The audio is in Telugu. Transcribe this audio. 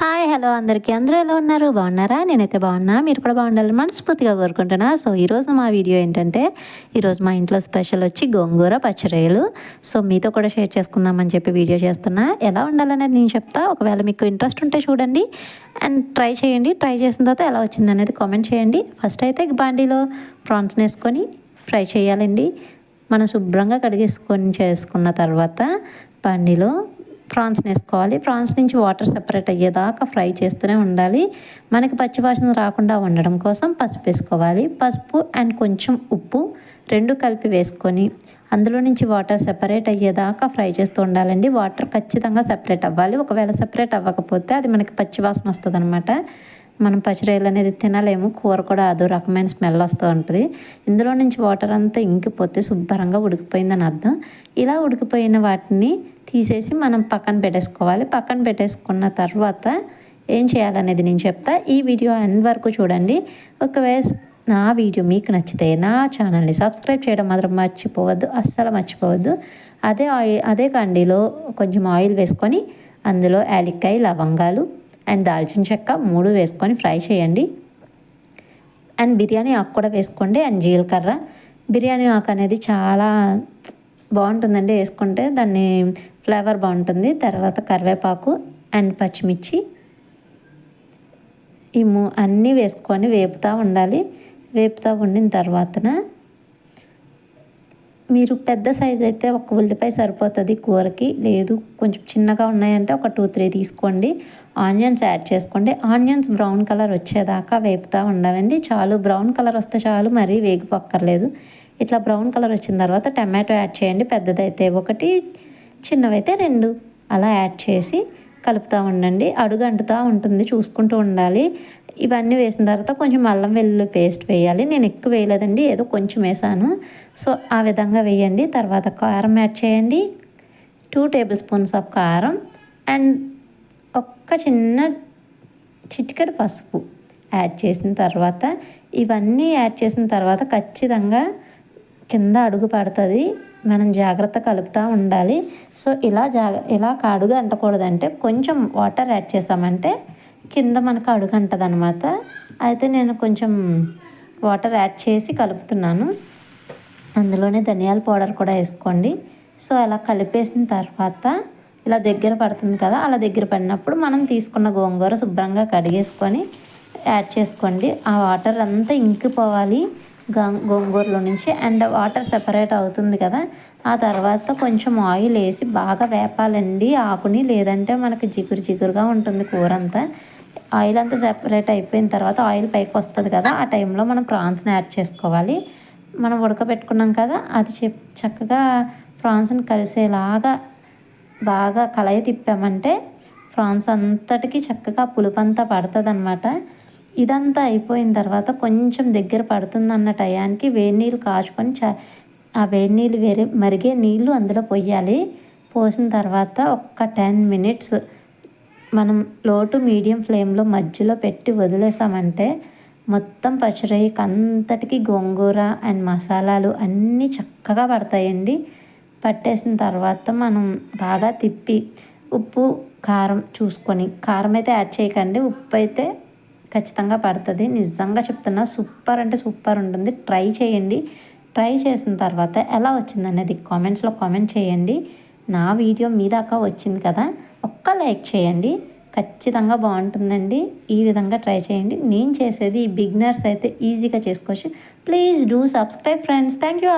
హాయ్ హలో అందరికీ. అందరూ ఎలా ఉన్నారు? బాగున్నారా? నేనైతే బాగున్నా. మీరు కూడా బాగుండాలని మనస్ఫూర్తిగా కోరుకుంటున్నా. సో ఈరోజు మా వీడియో ఏంటంటే ఈరోజు మా ఇంట్లో స్పెషల్ వచ్చి గోంగూర పచ్చరేలు సో మీతో కూడా షేర్ చేసుకుందామని చెప్పి వీడియో చేస్తున్నా. ఎలా ఉండాలనేది నేను చెప్తా. ఒకవేళ మీకు ఇంట్రెస్ట్ ఉంటే చూడండి. అండ్ ట్రై చేయండి. ట్రై చేసిన తర్వాత ఎలా వచ్చింది అనేది కామెంట్ చేయండి. ఫస్ట్ అయితే బాండీలో ప్రాన్స్ వేసుకొని ఫ్రై చేయాలండి. మనం శుభ్రంగా కడిగేసుకొని చేసుకున్న తర్వాత బండిలో ప్రాన్స్ వేసుకోవాలి ప్రాన్స్ నుంచి వాటర్ సెపరేట్ అయ్యేదాకా ఫ్రై చేస్తూనే ఉండాలి. మనకి పచ్చివాసన రాకుండా ఉండడం కోసం పసుపు వేసుకోవాలి. పసుపు అండ్ కొంచెం ఉప్పు రెండు కలిపి వేసుకొని అందులో నుంచి వాటర్ సెపరేట్ అయ్యేదాకా ఫ్రై చేస్తూ ఉండాలండి. వాటర్ ఖచ్చితంగా సెపరేట్ అవ్వాలి. ఒకవేళ సెపరేట్ అవ్వకపోతే అది మనకి పచ్చివాసన వస్తుంది అనమాట మనం పచ్చిరొయ్యలు అనేది తినలేము. కూర కూడా అదో రకమైన స్మెల్ వస్తూ ఉంటుంది. ఇందులో నుంచి వాటర్ అంతా ఇంకిపోతే శుభ్రంగా ఉడికిపోయిందని అర్థం. ఇలా ఉడికిపోయిన వాటిని తీసేసి మనం పక్కన పెట్టేసుకోవాలి. పక్కన పెట్టేసుకున్న తర్వాత ఏం చేయాలనేది నేను చెప్తా. ఈ వీడియో ఎండ్ వరకు చూడండి. ఒకవేళ నా వీడియో మీకు నచ్చితే నా ఛానల్ని సబ్స్క్రైబ్ చేయడం మాత్రం మర్చిపోవద్దు. అస్సలు మర్చిపోవద్దు. అదే ఆయిల్ అదే కండిలో కొంచెం ఆయిల్ వేసుకొని అందులో యాలిక్కాయ లవంగాలు అండ్ దాల్చిన చెక్క మూడు వేసుకొని ఫ్రై చేయండి. అండ్ బిర్యానీ ఆకు కూడా వేసుకోండి. అండ్ జీలకర్ర. బిర్యానీ ఆకు అనేది చాలా బాగుంటుందండి వేసుకుంటే. దాన్ని ఫ్లేవర్ బాగుంటుంది. తర్వాత కరివేపాకు అండ్ పచ్చిమిర్చి. ఈ మూ అన్నీ వేసుకొని వేపుతూ ఉండాలి. వేపుతూ ఉండిన తర్వాతన మీరు పెద్ద సైజ్ అయితే ఒక ఉల్లిపాయ సరిపోతుంది కూరకి. లేదు కొంచెం చిన్నగా ఉన్నాయంటే ఒక టూ త్రీ తీసుకోండి. ఆనియన్స్ యాడ్ చేసుకోండి. ఆనియన్స్ బ్రౌన్ కలర్ వచ్చేదాకా వేపుతూ ఉండాలండి. చాలు బ్రౌన్ కలర్ వస్తే చాలు మరీ వేగిపోక్కర్లేదు. ఇట్లా బ్రౌన్ కలర్ వచ్చిన తర్వాత టమాటో యాడ్ చేయండి. పెద్దదైతే ఒకటి చిన్నవైతే రెండు. అలా యాడ్ చేసి కలుపుతూ ఉండండి. అడుగు అంటుతూ ఉంటుంది. చూసుకుంటూ ఉండాలి. ఇవన్నీ వేసిన తర్వాత కొంచెం అల్లం వెల్లుల్లి పేస్ట్ వేయాలి. నేను ఎక్కువ వేయలేదండి. ఏదో కొంచెం వేసాను. సో ఆ విధంగా వేయండి. తర్వాత కారం యాడ్ చేయండి. టూ టేబుల్ స్పూన్స్ ఆఫ్ కారం అండ్ ఒక్క చిన్న చిటికెడు పసుపు యాడ్ చేసిన తర్వాత ఇవన్నీ యాడ్ చేసిన తర్వాత ఖచ్చితంగా కింద అడుగు పడుతుంది. మనం జాగ్రత్త కలుపుతూ ఉండాలి. సో ఇలా జాగ ఇలా అడుగు అంటకూడదంటే కొంచెం వాటర్ యాడ్ చేసామంటే కింద మనకు అడుగు అంటది అనమాట అయితే నేను కొంచెం వాటర్ యాడ్ చేసి కలుపుతున్నాను. అందులోనే ధనియాల పౌడర్ కూడా వేసుకోండి. సో అలా కలిపేసిన తర్వాత ఇలా దగ్గర పడుతుంది కదా అలా దగ్గర పడినప్పుడు మనం తీసుకున్న గోంగూర శుభ్రంగా కడిగేసుకొని యాడ్ చేసుకోండి. ఆ వాటర్ అంతా ఇంకిపోవాలి. గోంగూరలో నుంచి అండ్ వాటర్ సెపరేట్ అవుతుంది కదా. ఆ తర్వాత కొంచెం ఆయిల్ వేసి బాగా వేపాలండి ఆకుని. లేదంటే మనకి జిగురు జిగురుగా ఉంటుంది కూర అంతా ఆయిల్ అంతా సెపరేట్ అయిపోయిన తర్వాత ఆయిల్ పైకి వస్తుంది కదా. ఆ టైంలో మనం ప్రాన్స్ని యాడ్ చేసుకోవాలి. మనం ఉడకబెట్టుకున్నాం కదా. అది చక్కగా ప్రాన్స్ని కలిసేలాగా బాగా కలయి తిప్పామంటే ప్రాన్స్ అంతటికి చక్కగా పులుపంతా పడుతుంది అనమాట ఇదంతా అయిపోయిన తర్వాత కొంచెం దగ్గర పడుతుందన్న టయానికి వేడి నీళ్ళు కాచుకొని చ ఆ వేడి నీళ్ళు వేరే మరిగే నీళ్ళు అందులో పోయాలి. పోసిన తర్వాత ఒక్క టెన్ మినిట్స్ మనం లోటు మీడియం ఫ్లేమ్లో మధ్యలో పెట్టి వదిలేసామంటే మొత్తం పచ్చిరయ్యకి అంతటికి గోంగూర అండ్ మసాలాలు అన్నీ చక్కగా పడతాయండి. పట్టేసిన తర్వాత మనం బాగా తిప్పి ఉప్పు కారం చూసుకొని కారం అయితే యాడ్ చేయకండి. ఉప్పు అయితే ఖచ్చితంగా పడుతుంది. నిజంగా చెప్తున్నా సూపర్ అంటే సూపర్ ఉంటుంది. ట్రై చేయండి. ట్రై చేసిన తర్వాత ఎలా వచ్చింది అనేది కామెంట్స్లో కామెంట్ చేయండి. నా వీడియో మీ దాకా వచ్చింది కదా? ఒక్క లైక్ చేయండి. ఖచ్చితంగా బాగుంటుందండి. ఈ విధంగా ట్రై చేయండి. నేను చేసేది ఈ బిగినర్స్ అయితే ఈజీగా చేసుకోవచ్చు. Please do subscribe friends. Thank you all.